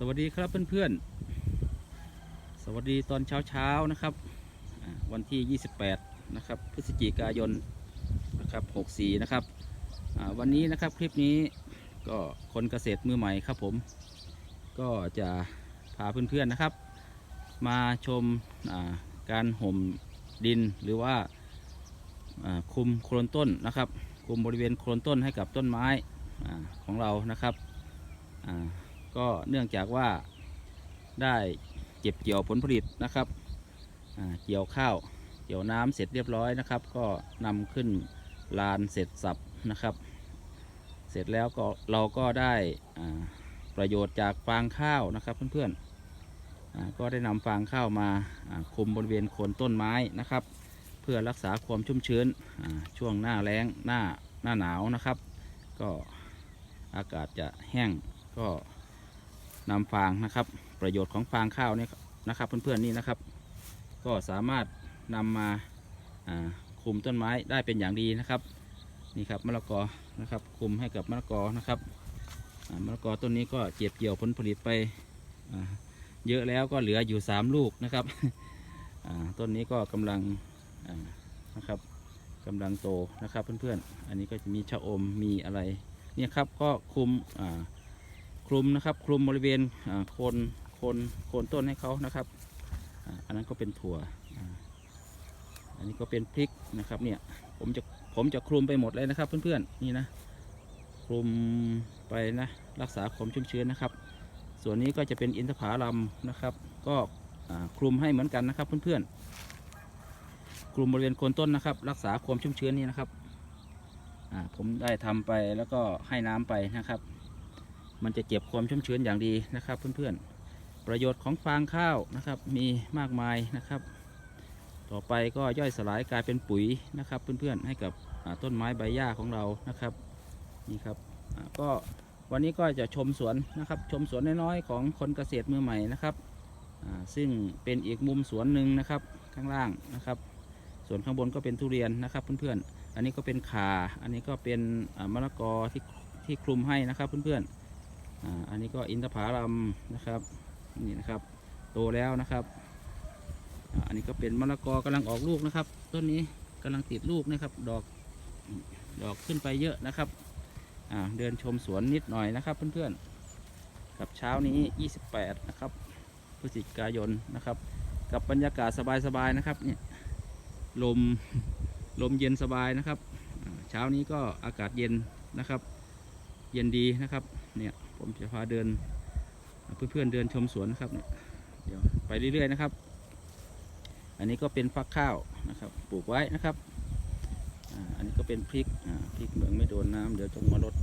สวัสดีครับเพื่อนๆ สวัสดีตอนเช้าๆนะครับ วันที่ 28 นะครับพฤศจิกายนนะครับ64 นะครับวันนี้นะครับคลิปนี้ก็คนเกษตรมือใหม่ครับผม ก็จะพาเพื่อนๆนะครับ มาชมการห่มดินหรือว่าคุมโคนต้นนะครับ คุมบริเวณโคนต้นให้กับต้นไม้ของเรานะครับ ก็เนื่องจากว่าได้เก็บเกี่ยวผลผลิตนะครับเกี่ยวข้าวเกี่ยวน้ำเสร็จเรียบร้อยนะครับ ก็นำขึ้นลานเสร็จสับนะครับ เสร็จแล้วก็เราก็ได้ประโยชน์จากฟางข้าวนะครับเพื่อนๆก็ได้นำฟางข้าวมาคุมบริเวณโคนต้นไม้นะครับ เพื่อรักษาความชุ่มชื้นช่วงหน้าแล้งหน้าหน้าหนาวนะครับ ก็อากาศจะแห้งก็ นำฟางนะครับ ประโยชน์ของฟางข้าวเนี่ยนะครับ เพื่อนๆนี่นะครับ ก็สามารถนำมาอ่าคุมต้นไม้ได้เป็นอย่างดีนะครับนี่ครับมะละกอนะครับ คุมให้กับมะละกอนะครับมะละกอต้นนี้ก็เก็บเกี่ยวผลผลิตไปเยอะแล้วก็เหลืออยู่สามลูกนะครับต้นนี้ก็กำลังนะครับกำลังโตนะครับเพื่อนๆ อันนี้ก็จะมีชะอมมีอะไรเนี่ยครับก็คุมอ่า คลุมนะครับ คลุมบริเวณโคนโคนโคนต้นให้เขานะครับ อันนั้นก็เป็นถั่ว อันนี้ก็เป็นพริกนะครับเนี่ยผมจะผมจะคลุมไปหมดเลยนะครับ เพื่อนๆนี่นะคลุมไปนะรักษาความชุ่มชื้นนะครับ ส่วนนี้ก็จะเป็นอินทผลัมนะครับ ก็คลุมให้เหมือนกันนะครับเพื่อนๆ คลุมบริเวณโคนต้นนะครับ รักษาความชุ่มชื้นนี่นะครับผมได้ทำไปแล้วก็ให้น้ำไปนะครับ มันจะเก็บความชุ่มชื้นอย่างดีนะครับ เพื่อนๆ ประโยชน์ของฟางข้าวนะครับ มีมากมายนะครับ ต่อไปก็ย่อยสลายกลายเป็นปุ๋ยนะครับ เพื่อนๆ ให้กับต้นไม้ใบหญ้าของเรานะครับนี่ครับก็วันนี้ก็จะชมสวนนะครับ ชมสวนน้อยๆของคนเกษตรมือใหม่นะครับซึ่งเป็นอีกมุมสวนหนึ่งนะครับข้างล่างนะครับ ส่วนข้างบนก็เป็นทุเรียนนะครับเพื่อนๆ อันนี้ก็เป็นขาอันนี้ก็เป็นมะละกอที่ที่คลุมให้นะครับเพื่อนๆ อันนี้ก็อินทผลัมนะครับนี่นะครับโตแล้วนะครับ อันนี้ก็เป็นมะละกอกำลังออกลูกนะครับ ต้นนี้กำลังติดลูกนะครับ ดอกดอกขึ้นไปเยอะนะครับเดินชมสวนนิดหน่อยนะครับเพื่อนๆ กับเช้านี้ 28 นะครับพฤศจิกายนนะครับ กับบรรยากาศสบายๆนะครับเนี่ยลมลมเย็นสบายนะครับ เช้านี้ก็อากาศเย็นนะครับ เย็นดีนะครับเนี่ย ผมจะพาเดิน เพื่อนๆเดินชมสวนนะครับเนี่ยเดี๋ยวไปเรื่อยๆนะครับ อันนี้ก็เป็นฟักข้าวนะครับ ปลูกไว้นะครับอันนี้ก็เป็นพริกพริกเหมืองไม่โดนน้ำเดี๋ยวต้องมาลด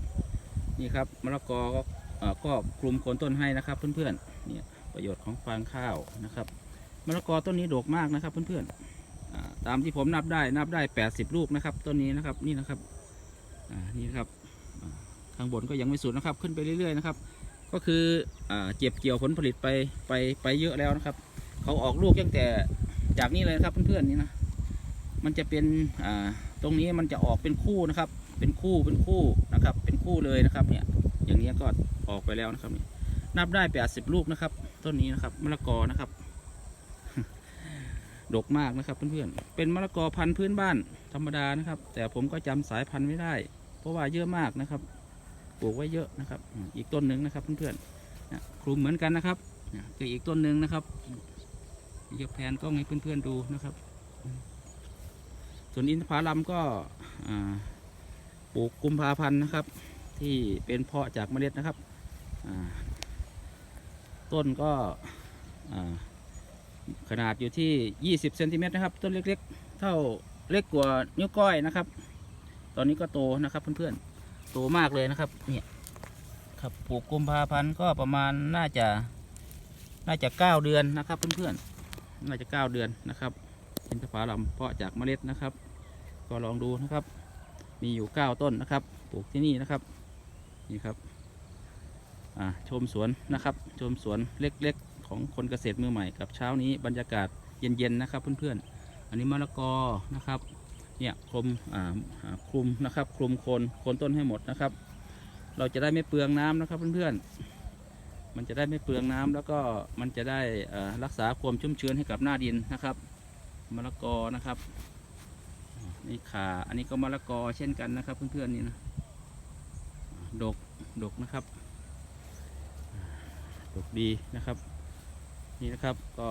นี่ครับมะละกอก็ก็คลุมโคนต้นให้นะครับ เพื่อนๆเนี่ยประโยชน์ของฟางข้าวนะครับมะละกอต้นนี้ดกมากนะครับ เพื่อนๆตามที่ผมนับได้นับได้ 80 ลูกนะครับ ต้นนี้นะครับนี่นะครับนี่ครับ ข้างบนก็ยังไม่สุดนะครับ ขึ้นไปเรื่อยๆนะครับ ก็คืออเก็บเกี่ยวผลผลิตไปไปไปเยอะแล้วนะครับเขาออกลูกตั้งแต่จากนี้เลยนะครับเพื่อนๆนี่นะมันจะเป็นตรงนี้มันจะออกเป็นคู่นะครับ เป็นคู่เป็นคู่นะครับ เป็นคู่เลยนะครับเนี่ยอย่างนี้ก็ออกไปแล้วนะครับนี่นับได้แปดสิบลูกนะครับ ต้นนี้นะครับมะละกอนะครับดกมากนะครับเพื่อนๆ เป็นมะละกอพันธุ์พื้นบ้านธรรมดานะครับ แต่ผมก็จำสายพันธุ์ไม่ได้ เพราะว่าเยอะมากนะครับ ปลูกไว้เยอะนะครับ อีกต้นหนึ่งนะครับเพื่อนๆคลุมเหมือนกันนะครับคืออีกต้นหนึ่งนะครับยกแผนกล้องให้เพื่อนๆดูนะครับ ส่วนอินทผลัมก็ปลูกกุมภาพันธ์นะครับ ที่เป็นเพาะจากเมล็ดนะครับ ต้นก็ขนาดอยู่ที่ 20เซนติเมตรนะครับ ต้นเล็กๆ เท่าเล็กกว่านิ้วก้อยนะครับ ตอนนี้ก็โตนะครับเพื่อนๆ โตมากเลยนะครับ เนี่ยครับปลูกกุมภาพันธ์ก็ประมาณน่าจะน่าจะเก้าเดือนนะครับเพื่อนๆน่าจะเก้าเดือนนะครับอินทผลัมเพาะจากเมล็ดนะครับ ก็ลองดูนะครับ มีอยู่เก้าต้นนะครับ ปลูกที่นี่นะครับนี่ครับอ่าชมสวนนะครับ ชมสวนเล็กๆ ของคนเกษตรมือใหม่กับเช้านี้บรรยากาศเย็นๆนะครับเพื่อนๆ อันนี้มะละกอนะครับ เนี่ยคลุมอ่าคลุมนะครับคลุมโคนโคนต้นให้หมดนะครับ เราจะได้ไม่เปลืองน้ำนะครับเพื่อนๆมันจะได้ไม่เปลืองน้ำแล้วก็มันจะได้รักษาความชุ่มชื้นให้กับหน้าดินนะครับมะละกอนะครับนี่ขาอันนี้ก็มะละกอเช่นกันนะครับเพื่อนๆนี่นะดกดกนะครับดกดีนะครับ นี่นะครับก็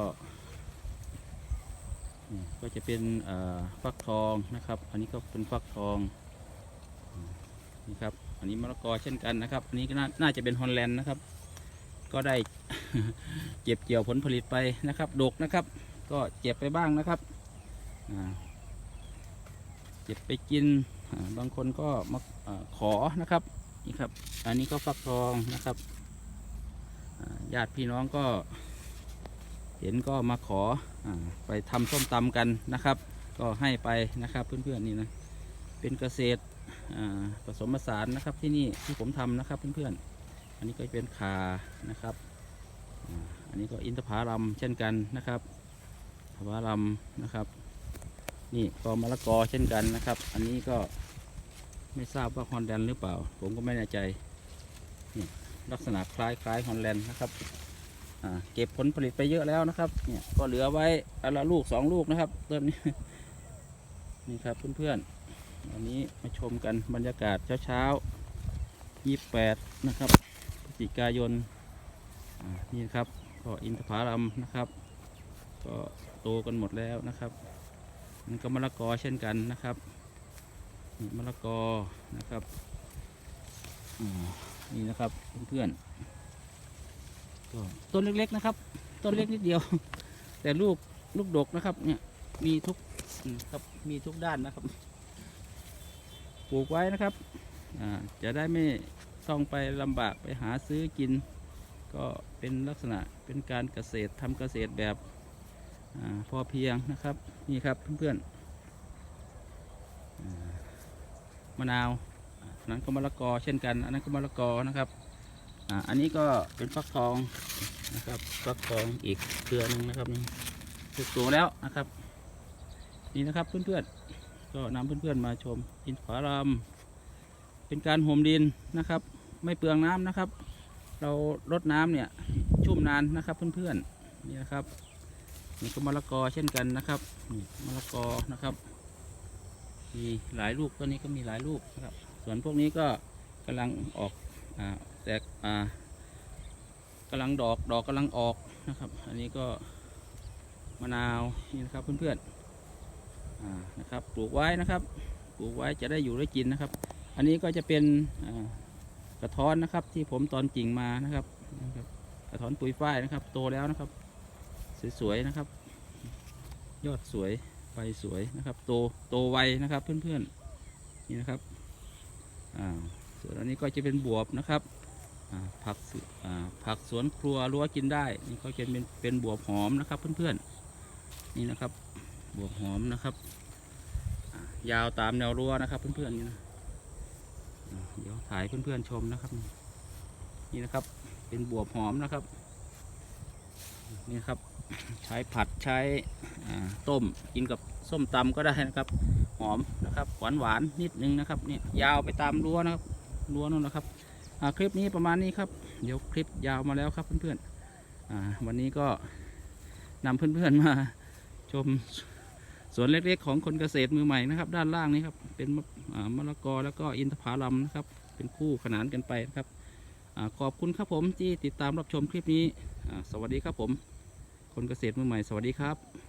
ก็จะเป็นฟักทองนะครับ อันนี้ก็เป็นฟักทองนี่ครับ อันนี้มะละกอเช่นกันนะครับ อันนี้ก็น่าน่าจะเป็นฮอลแลนด์นะครับ ก็ได้เก็บเกี่ยวผลผลิตไปนะครับ ดกนะครับ ก็เจ็บไปบ้างนะครับเจ็บไปกิน บางคนก็มาอขอนะครับ นี่ครับ อันนี้ก็ฟักทองนะครับญาติพี่น้องก็ เห็นก็มาขออไปทำส้มตำกันนะครับ ก็ให้ไปนะครับเพื่อนๆนี่นะเป็นเกษตรผสมผสานนะครับที่นี่ที่ผมทำนะครับเพื่อนๆอันนี้ก็เป็นขานะครับอ,อันนี้ก็อินทผลัมเช่นกันนะครับอินทผลัมนะครับนี่ก็มะละกอเช่นกันนะครับ อันนี้ก็ไม่ทราบว่าฮอนแลนด์หรือเปล่า ผมก็ไม่แน่ใจนี่ลักษณะคล้ายคล้ายฮอนแลนด์นะครับ เก็บผลผลิตไปเยอะแล้วนะครับ เนี่ยก็เหลือไว้อนละลูกสองลูกนะครับต้นนี้นี่ครับเพื่อนๆวันนี้มาชมกันบรรยากาศเช้าๆยี่แปดนะครับพฤศจิกายนนี่ครับก็อินทผลัมนะครับ ก็โตกันหมดแล้วนะครับ มันก็มะละกอเช่นกันนะครับนี่มะละกอนะครับนี่นะครับเพื่อนๆ ต้นเล็กๆนะครับ ต้นเล็กนิดเดียว แต่ลูกลูกดกนะครับ เนี่ย มีทุกครับมีทุกด้านนะครับ ปลูกไว้นะครับจะได้ไม่ต้องไปลำบากไปหาซื้อกิน ก็เป็นลักษณะเป็นการเกษตรทำเกษตรแบบอพอเพียงนะครับ นี่ครับเพื่อนๆมะนาวนนั้นก็มะละกอเช่นกัน อันนั้นก็มะละกอนะครับ อันนี้ก็เป็นฟักทองนะครับฟักทองอีกเครือหนึงนะครับนี่ถูกตัวแล้วนะครับ นี่นะครับเพื่อนๆก็นำเพื่อนๆมาชมอินทผลัมเป็นการห่มดินนะครับ ไม่เปลืองน้ำนะครับ เรารดน้ำเนี่ยชุ่มนานนะครับเพื่อนๆนี่นะครับนี่ก็มะละกอเช่นกันนะครับนี่มะละกอนะครับมีหลายลูกต้นนี้ก็มีหลายลูกนะครับ ส่วนพวกนี้ก็กำลังออก อ่าแตกอ่ากำลังดอกดอกกำลังออกนะครับ อันนี้ก็มะนาวนี่นะครับเพื่อนๆอ่านะครับปลูกไว้นะครับ ปลูกไว้จะได้อยู่ได้กินนะครับ อันนี้ก็จะเป็นอ่ากระท้อนนะครับที่ผมตอนกิ่งมานะครับนะครับกระท้อนปุ๋ยฝ้ายนะครับ โตแล้วนะครับ สวยๆนะครับ ยอดสวยใบสวยนะครับ โตโตไวนะครับเพื่อนๆนี่นะครับอ่า ส่วนอันนี้ก็จะเป็นบวบนะครับผักสอ่าผักสวนครัวรั้วกินได้นี่ก็จะเป็นเป็นบวบหอมนะครับเพื่อนๆนี่นะครับบวบหอมนะครับยาวตามแนวรั้วนะครับเพื่อนๆนี่นะเดี๋ยวถ่ายเพื่อนๆชมนะครับ นี่นะครับเป็นบวบหอมนะครับนี่ครับใช้ผัดใช้ต้มกินกับส้มตำก็ได้นะครับ หอมนะครับหวานหวานนิดนึงนะครับเนี่ยยาวไปตามรั้วนะครับ รั้วนู่นนะครับอ่าคลิปนี้ประมาณนี้ครับ เดี๋ยวคลิปยาวมาแล้วครับเพื่อนๆอ่าวันนี้ก็นำเพื่อนๆมาชมสวนเล็กๆของคนเกษตรมือใหม่นะครับ ด้านล่างนี้ครับเป็นมะมละกอแล้วก็อินทผลัมนะครับ เป็นคู่ขนานกันไปนะครับอาขอบคุณครับผมที่ติดตามรับชมคลิปนี้อ่าสวัสดีครับผม คนเกษตรมือใหม่ สวัสดีครับ